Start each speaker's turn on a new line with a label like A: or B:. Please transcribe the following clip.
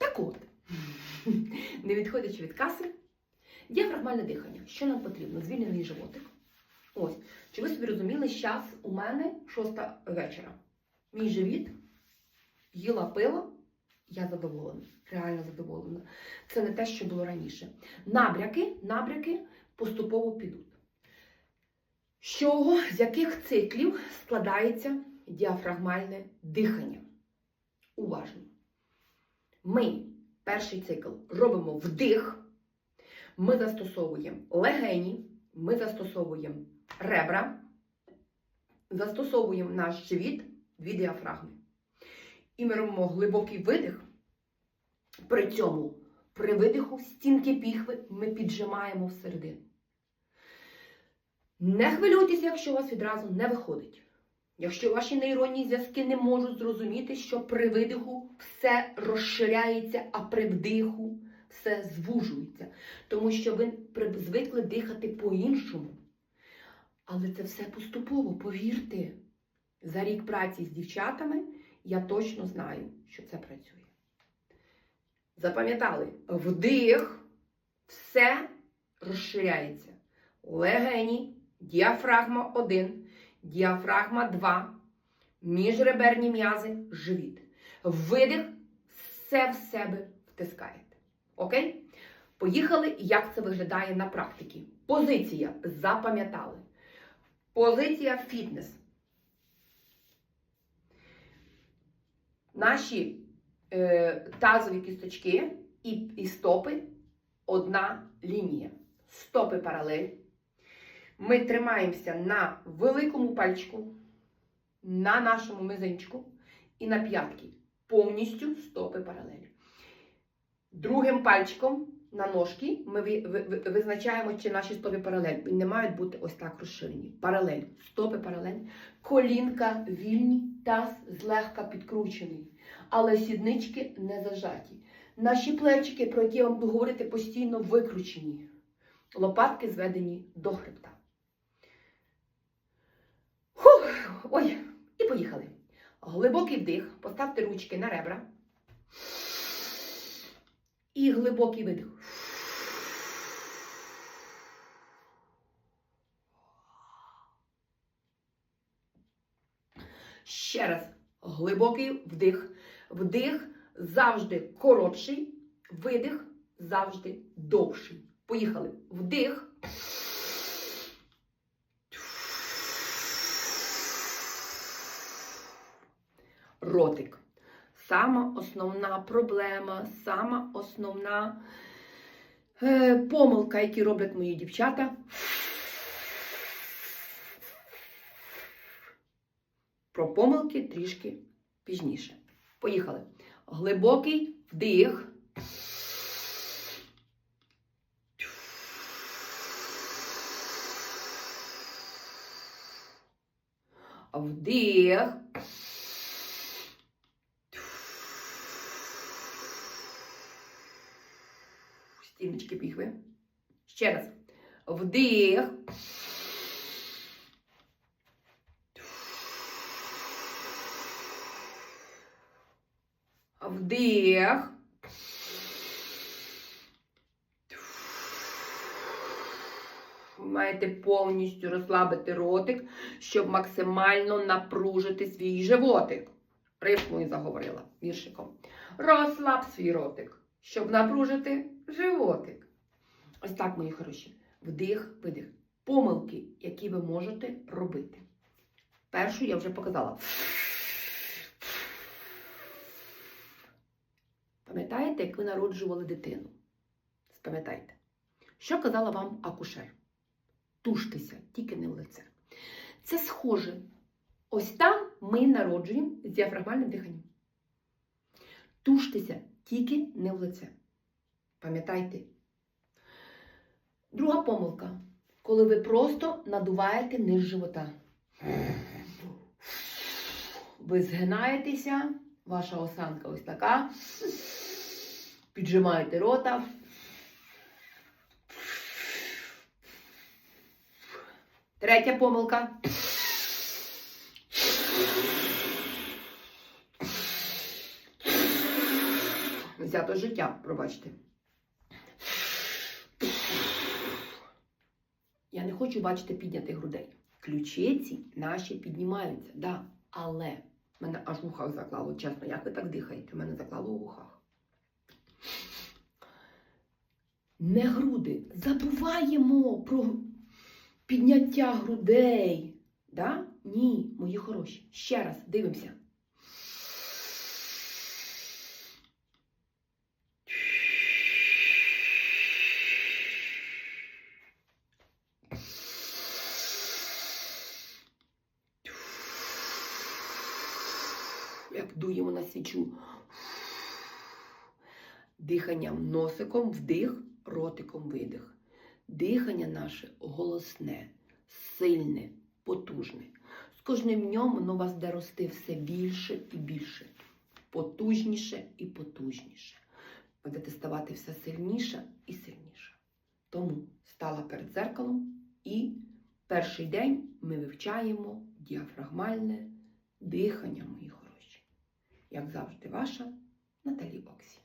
A: Так от, не відходячи від каси, діафрагмальне дихання. Що нам потрібно? Звільнений животик. Ось. Чи ви собі розуміли, зараз у мене шоста вечора. Мій живіт їла пила, я задоволена. Реально задоволена. Це не те, що було раніше. Набряки, набряки поступово підуть. З чого, з яких циклів складається діафрагмальне дихання? Уважно. Ми перший цикл робимо вдих, ми застосовуємо легені, ми застосовуємо ребра, застосовуємо наш живіт, дві діафрагми. І ми робимо глибокий видих. При цьому при видиху стінки піхви ми піджимаємо всередину. Не хвилюйтесь, якщо у вас відразу не виходить. Якщо ваші нейронні зв'язки не можуть зрозуміти, що при видиху все розширяється, а при вдиху все звужується. Тому що ви звикли дихати по-іншому. Але це все поступово, повірте. За рік праці з дівчатами я точно знаю, що це працює. Запам'ятали, вдих, все розширяється. Легені, діафрагма 1, діафрагма 2, міжреберні м'язи, живіт. Видих, все в себе втискаєте. Окей? Поїхали, як це виглядає на практиці. Позиція. Запам'ятали. Позиція фітнес. Наші е, тазові кісточки і, і стопи одна лінія. Стопи паралель. Ми тримаємося на великому пальчику, на нашому мизинчику і на п'ятки. Повністю стопи паралель. Другим пальчиком на ножки ми ви- ви- ви- визначаємо, чи наші стопи паралель. І не мають бути ось так розширені. Паралель. Стопи паралель. Колінка вільні, таз злегка підкручений. Але сіднички не зажаті. Наші плечики, про які я вам буду говорити, постійно викручені. Лопатки зведені до хребта. Фух, ой, і поїхали. Глибокий вдих. Поставте ручки на ребра. І глибокий видих. Ще раз. Глибокий вдих. Вдих завжди коротший, видих завжди довший. Поїхали. Вдих. Ротик. Сама основна проблема, сама основна е, помилка, які роблять мої дівчата. Про помилки трішки пізніше. Поїхали. Глибокий вдих. Вдих. Стіночки піхви. Ще раз. Вдих. Вдих. Маєте повністю розслабити ротик, щоб максимально напружити свій животик. Рифмою заговорила віршиком. Розслаб свій ротик, щоб напружити животик. Ось так, мої хороші. Вдих, видих. Помилки, які ви можете робити. Першу я вже показала. Пам'ятаєте, як ви народжували дитину? Спам'ятайте. Що казала вам акушер? Туштеся, тільки не в лице. Це схоже. Ось там ми народжуємо з діафрагмальним диханням. Туштеся, тільки не в лице. Пам'ятайте. Друга помилка. Коли ви просто надуваєте низ живота. Ви згинаєтеся, ваша осанка ось така. Піджимаєте рота. Третя помилка. взято життя, пробачте. Я не хочу бачити піднятих грудей. Ключиці наші піднімаються, да, але мене аж в ухах заклало, чесно, як ви так дихаєте? Мене заклало в ухах. Не груди. Забуваємо про підняття грудей. Да? Ні, мої хороші. Ще раз дивимося. Як дуємо на свічу. Диханням носиком вдих, ротиком видих. Дихання наше голосне, сильне, потужне. З кожним днем воно вас буде рости все більше і більше, потужніше і потужніше. Будете ставати все сильніше і сильніше. Тому стала перед зеркалом і перший день ми вивчаємо діафрагмальне дихання, мої хороші. Як завжди, ваша Наталі Оксі.